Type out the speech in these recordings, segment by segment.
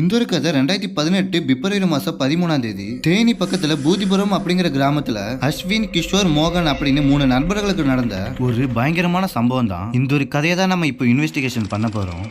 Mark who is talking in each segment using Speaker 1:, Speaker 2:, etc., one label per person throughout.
Speaker 1: இந்த ஒரு கதை ரெண்டாயிரத்தி பதினெட்டு பிப்ரவரி மாசம் பதிமூணாம் தேதி. தேனி பக்கத்துல பூதிபுரம் அப்படிங்கிற கிராமத்துல அஸ்வின் கிஷோர் மோகன் அப்படின்னு மூணு நண்பர்களுக்கு நடந்த ஒரு பயங்கரமான சம்பவம் தான் இந்த ஒரு கதையை தான் நம்ம இப்போ இன்வெஸ்டிகேஷன் பண்ண போறோம்.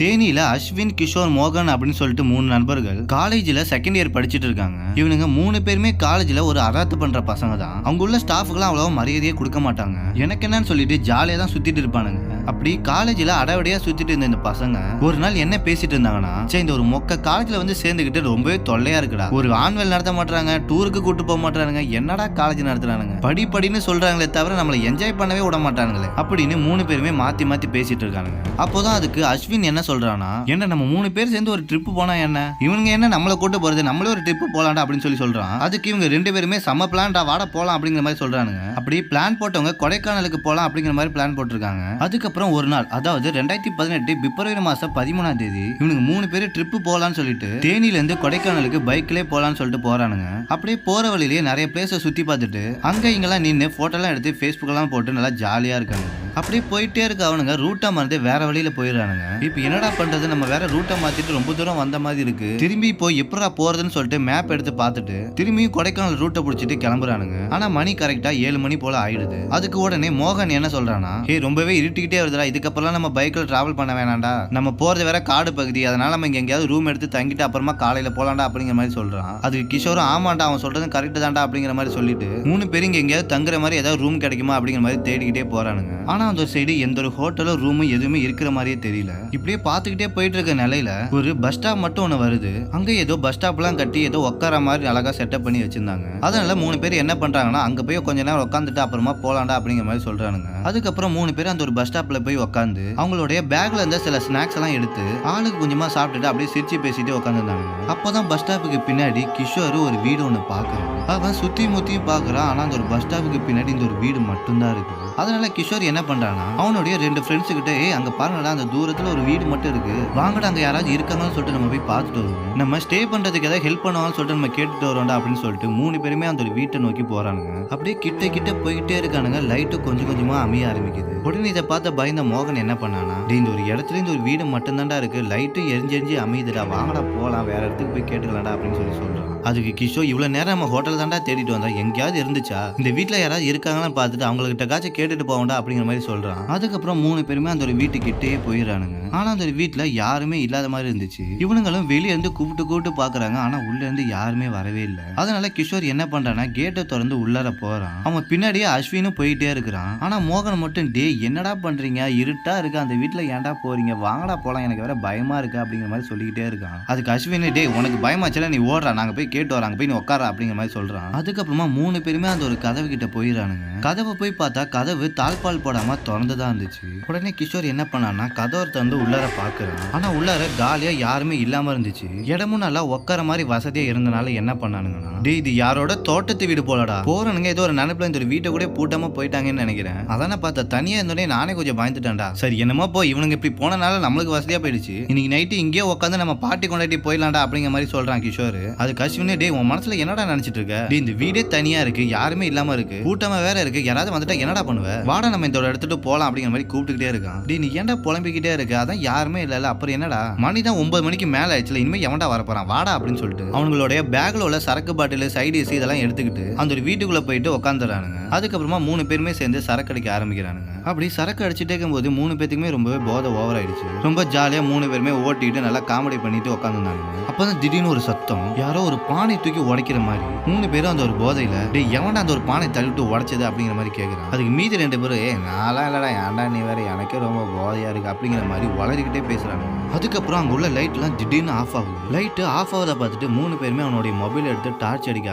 Speaker 1: தேனியில அஸ்வின் கிஷோர் மோகன் அப்படின்னு சொல்லிட்டு மூணு நண்பர்கள் காலேஜ்ல செகண்ட் இயர் படிச்சுட்டு இருக்காங்க. இவனுங்க மூணு பேருமே காலேஜ்ல ஒரு அராத்து பண்ற பசங்க தான் அவங்க உள்ள ஸ்டாஃபுக்குலாம் அவ்வளவா மரியாதையே கொடுக்க மாட்டாங்க. எனக்கு என்னன்னு சொல்லிட்டு ஜாலியா தான் சுத்திட்டு இருப்பானுங்க. அப்படி காலேஜ்ல அடவடியா சுத்திட்டு இருந்த இந்த பசங்க ஒரு நாள் என்ன பேசிட்டு இருந்தாங்கன்னா சே இந்த ஒரு மொக்க காலேஜ்ல வந்து சேர்ந்துக்கிட்டு ரொம்பவே தொல்லையா இருக்குடா. ஒரு ஆன்வல் நடத்த மாட்டாங்க டூருக்கு கூட்டு போக மாட்டானுங்க என்னடா காலேஜ் நடத்துறானுங்க? படி படின்னு சொல்றாங்களே தவிர நம்மளை என்ஜாய் பண்ணவே விட மாட்டானுங்களே. அப்படின்னு மூணு பேருமே மாத்தி மாத்தி பேசிட்டு இருக்கானுங்க. அப்போதான் அதுக்கு அஸ்வின் என்ன சொல்றானா என்ன நம்ம மூணு பேர் சேர்ந்து ஒரு ட்ரிப் போனா என்ன? இவனுங்க என்ன நம்மளை கூட்டு போறது? நம்மளே ஒரு ட்ரிப் போலாம்டா அப்படின்னு சொல்லி சொல்றான். அதுக்கு இவங்க ரெண்டு பேருமே செம்ம பிளான்டா வாட போலாம் அப்படிங்கிற மாதிரி சொல்றானுங்க. அப்படி பிளான் போட்டவங்க கொடைக்கானலுக்கு போலாம் அப்படிங்கிற மாதிரி பிளான் போட்டிருக்காங்க. அதுக்கப்புறம் ஒரு நாள் அதாவது ரெண்டாயிரத்தி பதினெட்டு பிப்ரவரி மாசம் பதிமூணாம் தேதி இவனுங்க மூணு பேர் ட்ரிப் போகலான்னு சொல்லிட்டு தேனியில இருந்து கொடைக்கானலுக்கு பைக்லேயே போகலான்னு சொல்லிட்டு போறானுங்க. அப்படியே போற வழியிலேயே நிறைய பிளேஸை சுத்தி பார்த்துட்டு அங்க இங்கெல்லாம் நின்று போட்டோலாம் எடுத்து ஃபேஸ்புக்கெல்லாம் போட்டு நல்லா ஜாலியா இருக்காங்க அப்படியே போயிட்டே இருக்க அவனுங்க. ரூட்டை மறந்து வேற வழியில போயிடுறானுங்க. இப்போ என்னடா பண்றது? நம்ம வேற ரூட்டை மாத்திட்டு ரொம்ப தூரம் வந்த மாதிரி இருக்கு. திரும்பி போய் எப்படா போறதுன்னு சொல்லிட்டு மேப் எடுத்து பார்த்துட்டு திரும்பியும் கொடைக்கானல் ரூட்டை பிடிச்சிட்டு கிளம்புறானுங்க. ஆனா மணி கரெக்டா ஏழு மணி போல ஆயிடுது. அதுக்கு உடனே மோகன் என்ன சொல்றானா ஏ ரொம்பவே இருட்டிக்கிட்டே வருதுடா. இதுக்கப்புறம் நம்ம பைக்ல டிராவல் பண்ண வேணாண்டா நம்ம போறது வேற காடு பகுதி. அதனால நம்ம இங்க எங்கேயாவது ரூம் எடுத்து தங்கிட்டு அப்புறமா காலையில போலாண்டா அப்படிங்கிற மாதிரி சொல்றான். அதுக்கு கிஷோரும் ஆமாண்டா அவன் சொல்றது கரெக்ட் தான்டா அப்படிங்கிற மாதிரி சொல்லிட்டு மூணு பேரும் இங்க எங்கேயாவது தங்குற மாதிரி ஏதாவது ரூம் கிடைக்குமா அப்படிங்கிற மாதிரி தேடிக்கிட்டே போறானுங்க. ஆனா அந்த ஒரு சைடு எந்த ஒரு ஹோட்டலோ ரூமும் எதுவுமே இருக்கிற மாதிரியே தெரியல. இப்படியே பார்த்துக்கிட்டே போயிட்டு இருக்க நிலையில ஒரு பஸ் ஸ்டாப் மட்டும் ஒன்று வருது. அங்க ஏதோ பஸ் ஸ்டாப்லாம் கட்டி ஏதோ உட்கார மாதிரி அழகா செட்டப் பண்ணி வச்சிருந்தாங்க. அதனால மூணு பேர் என்ன பண்றாங்கன்னா அங்க போய் கொஞ்ச நேரம் உட்காந்துட்டு அப்புறமா போலாண்டா அப்படிங்கிற மாதிரி சொல்றானுங்க. அதுக்கப்புறம் மூணு பேர் அந்த ஒரு பஸ் ஸ்டாப்ல போய் உட்காந்து அவங்களுடைய பேக்ல இருந்த சில ஸ்நாக்ஸ் எல்லாம் எடுத்து ஆளுக்கு கொஞ்சமா சாப்பிட்டுட்டு அப்படியே சிரிச்சு பேசிட்டு உட்காந்துருந்தாங்க அப்போதான் பஸ் ஸ்டாப்புக்கு பின்னாடி கிஷோர் ஒரு வீடு ஒன்று பார்க்கறான் அவன் சுத்தி முத்தியும் பாக்குறான் ஆனா அந்த ஒரு பஸ் ஸ்டாப்புக்கு பின்னாடி இந்த ஒரு வீடு மட்டும்தான் இருக்கு அதனால கிஷோர் என்ன பண்றானா அவனுடைய ரெண்டு ஃப்ரெண்ட்ஸ் கிட்ட ஏய் அங்க பாருங்கடா அந்த தூரத்துல ஒரு வீடு மட்டும் இருக்கு. வாங்கடா அங்க யாராவது இருக்காங்கன்னு சொல்லிட்டு நம்ம போய் பார்த்துட்டு வருவோம். நம்ம ஸ்டே பண்றதுக்கு ஏதாவது ஹெல்ப் பண்ணுவாங்கன்னு சொல்லிட்டு நம்ம கேட்டுட்டு வரோம்டா அப்படின்னு சொல்லிட்டு மூணு பேருமே அந்த ஒரு வீட்டை நோக்கி போறானுங்க. அப்படியே கிட்ட கிட்ட போய்கிட்டே இருக்கானுங்க. லைட்டு கொஞ்சம் கொஞ்சமா அமைய ஆரம்பிக்குது. உடனே இதை பார்த்த பயந்த மோகன் என்ன பண்ணானா இந்த ஒரு இடத்துல இந்த ஒரு வீடு மட்டும்தான்டா இருக்கு. லைட்டு எரிஞ்சு எரிஞ்சு அமையுதுடா. வாங்கடா போகலாம் வேற இடத்துக்கு போய் கேட்டுக்கலாம்டா அப்படின்னு சொல்லி சொல்றான். அதுக்கு கிஷோர் இவ்வளவு நேரம் நம்ம ஹோட்டல் தான்டா தேடிட்டு வந்தா. எங்கேயாவது இருந்துச்சா? இந்த வீட்டுல யாராவது இருக்காங்கன்னு பார்த்துட்டு அவங்ககிட்ட காச்சும் கேட்டுட்டு போவோம்டா அப்படிங்கிற மாதிரி சொல்றான். அதுக்கப்புறம் மூணு பேருமே அந்த ஒரு வீட்டுக்கிட்டே போயிடறானுங்க. ஆனா அந்த ஒரு வீட்டில் யாருமே இல்லாத மாதிரி இருந்துச்சு. இவனுங்களும் வெளியே இருந்து கூப்பிட்டு கூப்பிட்டு பாக்குறாங்க. ஆனா உள்ள இருந்து யாருமே வரவே இல்லை. அதனால கிஷோர் என்ன பண்றானா கேட்டை திறந்து உள்ளார போறான். அவன் பின்னாடியே அஸ்வினும் போயிட்டே இருக்கிறான். ஆனா மோகன் மட்டும் டே என்னடா பண்றீங்க? இருட்டா இருக்கு. அந்த வீட்டில் ஏன்டா போறீங்க? வாங்கடா போலாம். எனக்கு வேற பயமா இருக்கு. அப்படிங்கிற மாதிரி சொல்லிக்கிட்டே இருக்கான். அதுக்கு அஸ்வின் டே உனக்கு பயமாச்சல? நீ ஓடுறா. நாங்க போய் கேட்டு வராங்க. போய் நீ உட்கார அப்படிங்கிற மாதிரி சொல்றான். அதுக்கப்புறமா மூணு பேருமே அந்த ஒரு கதவு கிட்ட போயிடறானுங்க. கதவை போய் பார்த்தா கதவு தாழ்பால் போடாம திறந்துதான் இருந்துச்சு. உடனே கிஷோர் என்ன பண்ணான்னா கதவை திறந்து உள்ளார பாக்குறான். ஆனா உள்ளார காலியா யாருமே இல்லாம இருந்துச்சு. இடமும் நல்லா உட்கார மாதிரி வசதியா இருந்தனால என்ன பண்ணானுங்கன்னா டேய் இது யாரோட தோட்டத்து வீடு போலடா. போறனுங்க ஏதோ ஒரு நினைப்புல இந்த ஒரு வீட்டை கூட பூட்டாம போயிட்டாங்கன்னு நினைக்கிறேன். அதான பார்த்தா தனியா இருந்தோடனே நானே கொஞ்சம் பயந்துட்டேன்டா. சரி என்னமோ போய் இவனுங்க இப்படி போனனால நம்மளுக்கு வசதியா போயிடுச்சு. இன்னைக்கு நைட்டு இங்கேயே உட்காந்து நம்ம பாட்டி கொண்டாடி போயிடலாம்டா அப்படிங்கிற மாதிரி சொல்றான் கிஷோர். அது கசிவுனே டே உன் மனசுல என்னடா நினைச்சிட்டு இருக்க? இந்த வீடே தனியா இருக்கு யாருமே இல்லாம இருக்கு கூட்டமா வேற இருக்கு யாராவது வந்துட்டா என்னடா அவன் வாடா நம்ம இந்த எடுத்துட்டு இடத்துட்டு போலாம் அப்படிங்கிற மாதிரி கூப்பிட்டுக்கிட்டே இருக்கான். நீ ஏன்டா புலம்பிக்கிட்டே இருக்க? அதான் யாருமே இல்ல அப்புறம் என்னடா? மணி தான் ஒன்பது மணிக்கு மேல ஆயிடுச்சுல. இனிமே எவன்டா வரப்போறான் வாடா அப்படின்னு சொல்லிட்டு அவங்களுடைய பேக்ல உள்ள சரக்கு பாட்டில் சைடிஸ் இதெல்லாம் எடுத்துக்கிட்டு அந்த ஒரு வீட்டுக்குள்ள போயிட்டு உட்காந்துறானுங்க அதுக்கப்புறமா மூணு பேருமே சேர்ந்து சரக்கு அடிக்க ஆரம்பிக்கிறானுங்க. அப்படி சரக்கு அடிச்சுட்டே இருக்கும்போது மூணு பேத்துக்குமே ரொம்பவே போதை ஓவர் ஆயிடுச்சு. ரொம்ப ஜாலியா மூணு பேருமே ஓட்டிட்டு நல்லா காமெடி பண்ணிட்டு உட்காந்துருந்தாங்க அப்பதான் திடீர்னு ஒரு சத்தம். யாரோ ஒரு பானை தூக்கி உடைக்கிற மாதிரி. மூணு பேரும் அந்த ஒரு போதையில எவன்டா அந்த ஒரு பானை தள்ளிட்டு உடைச்சது? அப்படிங்கிற மாதிரி கேட்கறான் அதுக்கு மீதி ரெண்டு பேரும் ஏ நான்லாம் இல்லைடா ஏன்டா நீ வேற? எனக்கே ரொம்ப போதையா இருக்கு அப்படிங்கிற மாதிரி வளரிக்கிட்டே பேசுறாங்க. அதுக்கப்புறம் அங்க உள்ள லைட் எல்லாம் திடீர்னு ஆஃப் ஆகுது. லைட்டு ஆஃப் ஆகுதை பார்த்துட்டு மூணு பேருமே அவனுடைய மொபைல் எடுத்து டார்ச் அடிக்க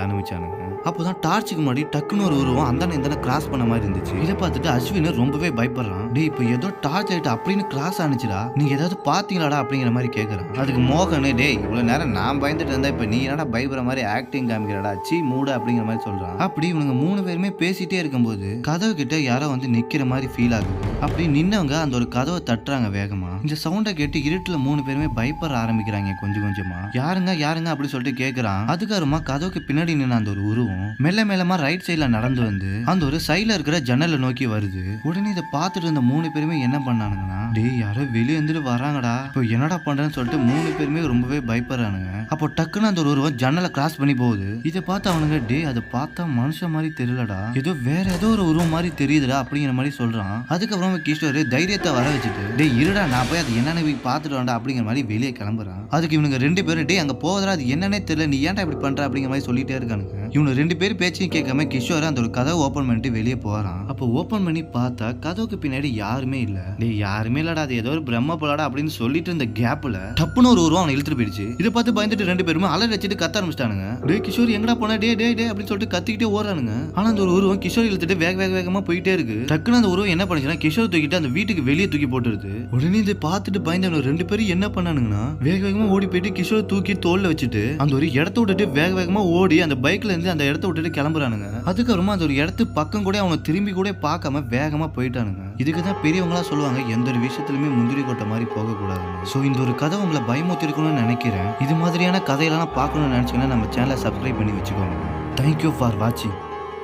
Speaker 1: அப்போ அப்போதான் டார்ச்சுக்கு முன்னாடி டக்குன்னு ஒரு உருவம் அந்த இந்த கிராஸ் பண்ண மாதிரி இருந்துச்சு. இதை பார்த்துட்டு அஸ்வின் ரொம்பவே பயப்படுறான். டே இப்போ ஏதோ டார்ச் ஆயிட்டு அப்படின்னு கிராஸ் ஆனிச்சுடா. நீங்க ஏதாவது பாத்தீங்களாடா அப்படிங்கிற மாதிரி கேக்குறான். அதுக்கு மோகன் டேய் இவ்வளவு நேரம் நான் பயந்துட்டு இருந்தா இப்ப நீ என்னடா பயப்படுற மாதிரி ஆக்டிங் காமிக்கிறடா? சி மூடு அப்படிங்கிற மாதிரி சொல்றான். அப்படி இவனுங்க மூணு பேருமே பேசிட்டே இருக்கும்போது கதவு கிட்ட யாரோ வந்து நிக்கிற மாதிரி ஃபீல் ஆகுது. அப்படி நின்னவங்க அந்த ஒரு கதவை தட்டுறாங்க வேகமா. இந்த சவுண்டை கேட்டு இருட்டுல மூணு பேருமே பயப்பட ஆரம்பிக்கிறாங்க கொஞ்சம் கொஞ்சமா. யாருங்க? யாருங்க? அப்படி சொல்லிட்டு கேக்குறான். அதுக்கப்புறமா கதவுக்கு பின்னாடி நின்ன அந்த ஒரு உருவம். அதுவும் மெல்ல மெல்லமா ரைட் சைட்ல நடந்து வந்து அந்த ஒரு சைட்ல இருக்கிற ஜன்னலை நோக்கி வருது. உடனே இதை பார்த்துட்டு இருந்த மூணு பேருமே என்ன பண்ணானுங்கன்னா டேய் யாரோ வெளியே இருந்துட்டு வராங்கடா. இப்போ என்னடா பண்றேன்னு சொல்லிட்டு மூணு பேருமே ரொம்பவே பயப்படுறானுங்க. அப்போ டக்குன்னு அந்த ஒரு உருவம் ஜன்னலை கிராஸ் பண்ணி போகுது. இதை பார்த்து அவனுங்க டே அதை பார்த்தா மனுஷன் மாதிரி தெரியலடா. ஏதோ வேற ஏதோ ஒரு உருவம் மாதிரி தெரியுதுடா அப்படிங்கிற மாதிரி சொல்றான். அதுக்கப்புறம் கிஷோர் தைரியத்தை வர வச்சுட்டு டேய் இருடா நான் போய் அது என்னன்னு போய் பார்த்துட்டு வரேன்டா அப்படிங்கிற மாதிரி வெளியே கிளம்புறான். அதுக்கு இவனுங்க ரெண்டு பேரும் டே அங்க போதா அது என்னன்னே தெரியல நீ ஏன்டா இப்படி பண்ற? அப்படிங்கிற மாதிரி சொல்லிட்டே இருக்கானுங்க. இவனு ரெண்டு பேரும் பேச்சையும் கேட்காம கிஷோர் அந்த ஒரு கதவை ஓபன் பண்ணிட்டு வெளியே போறான். அப்போ ஓபன் பண்ணி பார்த்தா கதவுக்கு பின்னாடி யாருமே இல்ல. டேய் யாருமே இல்லடா அது ஏதோ ஒரு பிரம்ம போலாடா அப்படின்னு சொல்லிட்டு இருந்த கேப்ல டப்புன்னு ஒரு உருவம் அவனை இழுத்துட்டு போயிடுச்சு. இதை பார்த்து பயந்துட்டு ரெண்டு பேருமே அலர் வச்சுட்டு கத்த ஆரம்பிச்சிட்டானுங்க. டேய் கிஷோர் எங்கடா போன? டே டே டே அப்படின்னு சொல்லிட்டு கத்திக்கிட்டே ஓடுறானுங்க. ஆனா அந்த ஒரு உருவம் கிஷோர் இழுத்துட்டு வேக வேக வேகமா போயிட்டே இருக்கு. டக்குன்னு அந்த உருவம் என்ன பண்ணுச்சுன்னா கிஷோர் தூக்கிட்டு அந்த வீட்டுக்கு வெளியே தூக்கி போட்டுருது. உடனே இதை பார்த்துட்டு பயந்தவங்க ரெண்டு பேரும் என்ன பண்ணானுங்கன்னா வேக வேகமா ஓடி போயிட்டு கிஷோர் தூக்கி தோல்ல வச்சுட்டு அந்த ஒரு இடத்த விட்டுட்டு வேக வேகமா ஓடி அந்த பைக்ல இருந்து அந்த இடத்த விட்டுட்டு கிளம்புறானுங்க. அதுக்கப்புறமா அந்த ஒரு இடத்து பக்கம் கூட அவனை திரும்பி கூட பார்க்காம வேகமா போயிட்டானுங்க. இதுக்கு தான் பெரியவங்களா சொல்லுவாங்க எந்த ஒரு விஷயத்துலயுமே முந்திரி கொட்டை மாதிரி போகக்கூடாது ஸோ இந்த ஒரு கதை உங்களை பயமுத்திருக்கணும்னு நினைக்கிறேன். இது மாதிரியான கதையெல்லாம் பார்க்கணும்னு நினைச்சீங்கன்னா நம்ம சேனலை சப்ஸ்கிரைப் பண்ணி வச்சுக்கோங்க. தேங்க்யூ ஃபார் வாட்சிங்